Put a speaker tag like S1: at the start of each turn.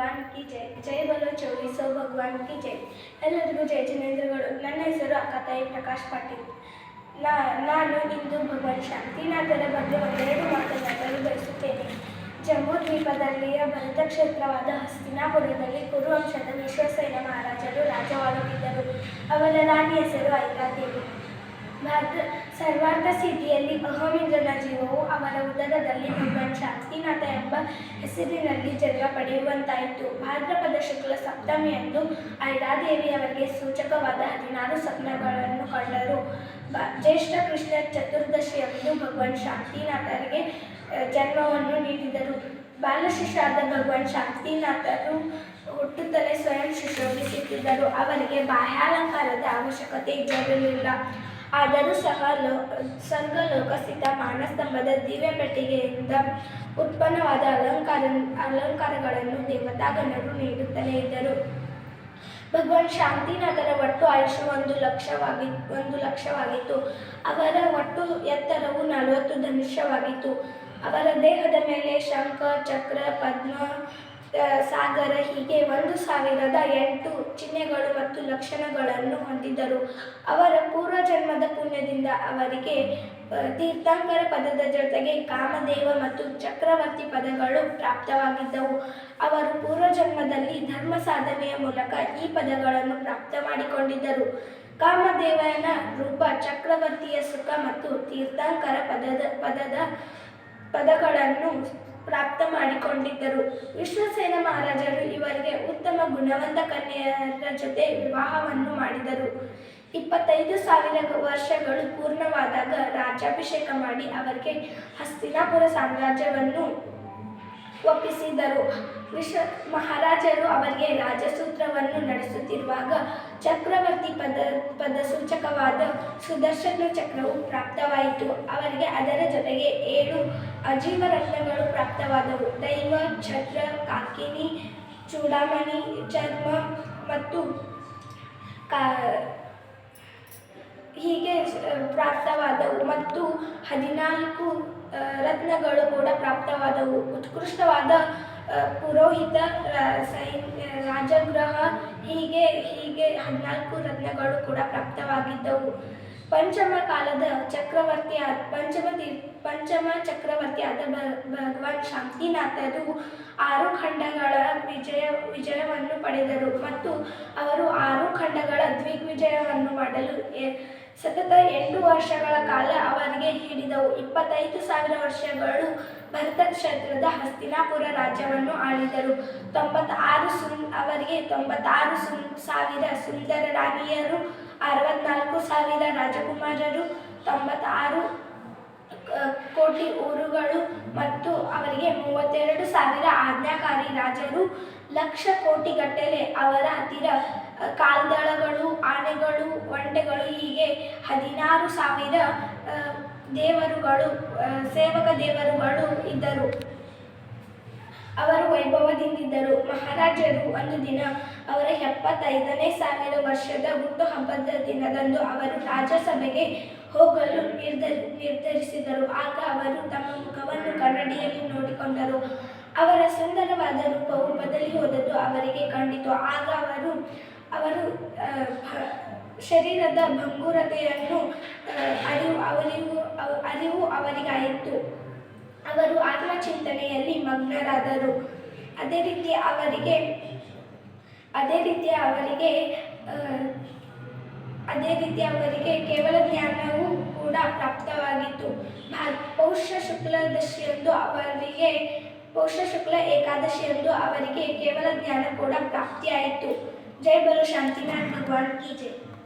S1: ಭಗವಾನ್ ಕಿ ಜೈ. ಜೈ ಬಲೋ ಚೌರಿಸೋ ಭಗವಾನ್ ಕಿ ಜೈ. ಎಲ್ಲರಿಗೂ ಜೈ ಜಿನೇಂದ್ರಗಳು. ನನ್ನ ಹೆಸರು ಅಕ್ಕತಾಯಿ ಪ್ರಕಾಶ್ ಪಾಟೀಲ್. ನಾ, ನಾನು ಇಂದು ಭಗವಾನ್ ಶಾಂತಿನಾಥರ ಬಗ್ಗೆ ಒಂದೆರಡು ಮಾತನಾಡಲು ಬಯಸುತ್ತೇನೆ. ಜಮ್ಮು ದ್ವೀಪದಲ್ಲಿಯ ಭರತ ಕ್ಷೇತ್ರವಾದ ಹಸ್ತಿನಾಪುರದಲ್ಲಿ ಕುರುವಂಶದ ವಿಶ್ವಸೈನ ಮಹಾರಾಜರು ರಾಜವಾಳುತ್ತಿದ್ದರು ಅವರ ರಾಣಿ ಹೆಸರು ಐಕಾದೇವಿ. ಭಾರತ ಸರ್ವಾರ್ಥ ಸಿದ್ಧಿಯಲ್ಲಿ ಅಹೋಮಿಂದ್ರನ ಜೀವವು ಅವರ ಉದರದಲ್ಲಿ ಭಗವಾನ್ ಶಾಂತಿನಾಥ ಎಂಬ ಹೆಸರಿನಲ್ಲಿ ಜನ್ಮ ಪಡೆಯುವಂತಾಯಿತು. ಭಾದ್ರಪದ ಶುಕ್ಲ ಸಪ್ತಮಿಯಂದು ಐರಾದೇವಿಯವರಿಗೆ ಸೂಚಕವಾದ ಹದಿನಾರು ಸ್ವಪ್ನಗಳನ್ನು ಕಂಡರು. ಬ- ಜ್ಯೇಷ್ಠ ಕೃಷ್ಣ ಚತುರ್ದಶಿಯಂದು ಭಗವಾನ್ ಶಾಂತಿನಾಥರಿಗೆ ಜನ್ಮವನ್ನು ನೀಡಿದರು. ಬಾಲಶಿಷ್ಯರಾದ ಭಗವಾನ್ ಶಾಂತಿನಾಥರು ಹುಟ್ಟುತ್ತಲೇ ಸ್ವಯಂ ಶುಶ್ರೂಷಿಸುತ್ತಿದ್ದರು ಅವರಿಗೆ ಬಾಹ್ಯಾಲಂಕಾರದ ಅವಶ್ಯಕತೆ ಇರಲಿಲ್ಲ ಆದರೂ ಸಹ ಲೋ ಸ್ವರ್ಗಲೋಕಸ್ಥಿತ ಮಾನಸ್ತಂಭದ ದಿವ್ಯ ಪೆಟ್ಟಿಗೆಯಿಂದ ಉತ್ಪನ್ನವಾದ ಅಲಂಕಾರ, ಅಲಂಕಾರಗಳನ್ನು ದೇವತಾಗಣರು ನೀಡುತ್ತಲೇ ಇದ್ದರು. ಭಗವಾನ್ ಶಾಂತಿನಾಥರ ಒಟ್ಟು ಆಯುಷ್ಯ ಒಂದು ಲಕ್ಷವಾಗಿ, ಒಂದು ಲಕ್ಷವಾಗಿತ್ತು. ಅವರ ಒಟ್ಟು ಎತ್ತರವು ನಲವತ್ತು ಧನುಷ್ಯವಾಗಿತ್ತು ಅವರ ದೇಹದ ಮೇಲೆ ಶಂಖ, ಚಕ್ರ, ಪದ್ಮ ಸಾಗರ ಹೀಗೆ ಒಂದು ಸಾವಿರದ ಎಂಟು ಚಿಹ್ನೆಗಳು ಮತ್ತು ಲಕ್ಷಣಗಳನ್ನು ಹೊಂದಿದ್ದರು. ಅವರ ಪೂರ್ವ ಜನ್ಮದ ಪುಣ್ಯದಿಂದ ಅವರಿಗೆ ತೀರ್ಥಾಂಕರ ಪದದ ಜೊತೆಗೆ ಕಾಮದೇವ ಮತ್ತು ಚಕ್ರವರ್ತಿ ಪದಗಳು ಪ್ರಾಪ್ತವಾಗಿದ್ದವು. ಅವರು ಪೂರ್ವಜನ್ಮದಲ್ಲಿ ಧರ್ಮ ಸಾಧನೆಯ ಮೂಲಕ ಈ ಪದಗಳನ್ನು ಪ್ರಾಪ್ತ ಮಾಡಿಕೊಂಡಿದ್ದರು. ಕಾಮದೇವನ ರೂಪ ಚಕ್ರವರ್ತಿಯ ಸುಖ ಮತ್ತು ತೀರ್ಥಂಕರ ಪದದ ಪದದ ಪದಗಳನ್ನು ಪ್ರಾಪ್ತ ಮಾಡಿಕೊಂಡಿದ್ದರು. ವಿಶ್ವಸೇನ ಮಹಾರಾಜರು ಇವರಿಗೆ ಉತ್ತಮ ಗುಣವಂತ ಕನ್ಯೆಯರ ಜೊತೆ ವಿವಾಹವನ್ನು ಮಾಡಿದರು. ಇಪ್ಪತ್ತೈದು ಸಾವಿರ ವರ್ಷಗಳು ಪೂರ್ಣವಾದಾಗ ರಾಜ್ಯಾಭಿಷೇಕ ಮಾಡಿ ಅವರಿಗೆ ಹಸ್ತಿನಾಪುರ ಸಾಮ್ರಾಜ್ಯವನ್ನು ಒಪ್ಪಿಸಿದರು. ವಿಶ್ವ ಮಹಾರಾಜರು ಅವರಿಗೆ ರಾಜಸೂತ್ರವನ್ನು ನಡೆಸುತ್ತಿರುವಾಗ ಚಕ್ರವರ್ತಿ ಪದ ಪದ ಸೂಚಕವಾದ ಸುದರ್ಶನ ಚಕ್ರವು ಪ್ರಾಪ್ತವಾಯಿತು. ಅವರಿಗೆ ಅದರ ಜೊತೆಗೆ ಏಳು ಅಜೀವ ರತ್ನಗಳು ಪ್ರಾಪ್ತವಾದವು. ದೈವ, ಛತ್ರ, ಕಾಕಿನಿ, ಚೂಡಾಮಣಿ, ಚರ್ಮ ಮತ್ತು ಕಾ, ಹೀಗೆ ಪ್ರಾಪ್ತವಾದವು. ಮತ್ತು ಹದಿನಾಲ್ಕು ರತ್ನಗಳು ಕೂಡ ಪ್ರಾಪ್ತವಾದವು. ಉತ್ಕೃಷ್ಟವಾದ ಪುರೋಹಿತ ರಾಜಗೃಹ ಹೀಗೆ ಹೀಗೆ ಹದಿನಾಲ್ಕು ರತ್ನಗಳು ಕೂಡ ಪ್ರಾಪ್ತವಾಗಿದ್ದವು. ಪಂಚಮ ಕಾಲದ ಚಕ್ರವರ್ತಿ ಪಂಚಮ ಪಂಚಮ ಚಕ್ರವರ್ತಿಯಾದ ಭಗವಾನ್ ಶಾಂತಿನಾಥರು ಆರು ಖಂಡಗಳ ವಿಜಯ, ವಿಜಯವನ್ನು ಪಡೆದರು. ಮತ್ತು ಅವರು ಆರು ಖಂಡಗಳ ದ್ವಿಗ್ವಿಜಯವನ್ನು ಮಾಡಲು ಸತತ ಎಂಟು ವರ್ಷಗಳ ಕಾಲ ಅವರಿಗೆ ಹಿಡಿದವು ಇಪ್ಪತ್ತೈದು ಸಾವಿರ ವರ್ಷಗಳು ಭರತ ಕ್ಷೇತ್ರದ ಹಸ್ತಿನಾಪುರ ರಾಜ್ಯವನ್ನು ಆಳಿದರು. ತೊಂಬತ್ತಾರು ಸುನ್, ಅವರಿಗೆ ತೊಂಬತ್ತಾರು ಸುನ್, ಸಾವಿರ ಸುಂದರ ರಾಣಿಯರು ಅರವತ್ನಾಲ್ಕು ಸಾವಿರ ರಾಜಕುಮಾರರು, ತೊಂಬತ್ತಾರು ಕೋಟಿ ಊರುಗಳು ಮತ್ತು ಅವರಿಗೆ ಮೂವತ್ತೆರಡು ಸಾವಿರ ಆಜ್ಞಾಕಾರಿ ರಾಜರು ಲಕ್ಷ ಕೋಟಿಗಟ್ಟಲೆ ಅವರ ಹತ್ತಿರ ಕಾಲ್ದಳಗಳು, ಆನೆಗಳು, ಒಂಟೆಗಳು, ಹೀಗೆ ಹದಿನಾರು ಸಾವಿರ ದೇವರುಗಳು ಸೇವಕ ದೇವರುಗಳು ಇದ್ದರು. ಅವರು ವೈಭವದಿಂದಿದ್ದರು. ಮಹಾರಾಜರು ಒಂದು ದಿನ ಅವರ ಎಪ್ಪತ್ತೈದನೇ ಸಾವಿರ ವರ್ಷದ ಹುಟ್ಟುಹಬ್ಬದ ದಿನದಂದು ಅವರು ರಾಜಸಭೆಗೆ ಹೋಗಲು ನಿರ್ಧರಿ, ನಿರ್ಧರಿಸಿದರು. ಆಗ ಅವರು ತಮ್ಮ ಮುಖವನ್ನು ಕನ್ನಡಿಯಲ್ಲಿ ನೋಡಿಕೊಂಡರು. ಅವರ ಸುಂದರವಾದ ರೂಪವು ಬದಲಿ ಹೋದದ್ದು ಅವರಿಗೆ ಕಂಡಿತು. ಆಗ ಅವರು ಅವರು ಶರೀರದ ಭಂಗುರತೆಯನ್ನು ಅರಿವು ಅವರಿಗೂ, ಅವ- ಅರಿವು ಅವರಿಗಾಯಿತು. ಅವರು ಆತ್ಮಚಿಂತನೆಯಲ್ಲಿ ಮಗ್ನರಾದರು. ಅದೇ ರೀತಿ ಅವರಿಗೆ, ಅದೇ ರೀತಿ ಅವರಿಗೆ ಅದೇ ರೀತಿ ಅವರಿಗೆ ಕೇವಲ ಜ್ಞಾನವೂ ಕೂಡ ಪ್ರಾಪ್ತವಾಗಿತ್ತು. ಭಾ- ಪೌಷ ಶುಕ್ಲದಶಿಯಂದು ಅವರಿಗೆ ಪೌಷ ಶುಕ್ಲ ಏಕಾದಶಿಯಂದು ಅವರಿಗೆ ಕೇವಲ ಜ್ಞಾನ ಕೂಡ ಪ್ರಾಪ್ತಿಯಾಯಿತು. ಜೈ ಬಲು ಶಾಂತಿನಾಥ್ ಭಗವಾನ್ ಕಿ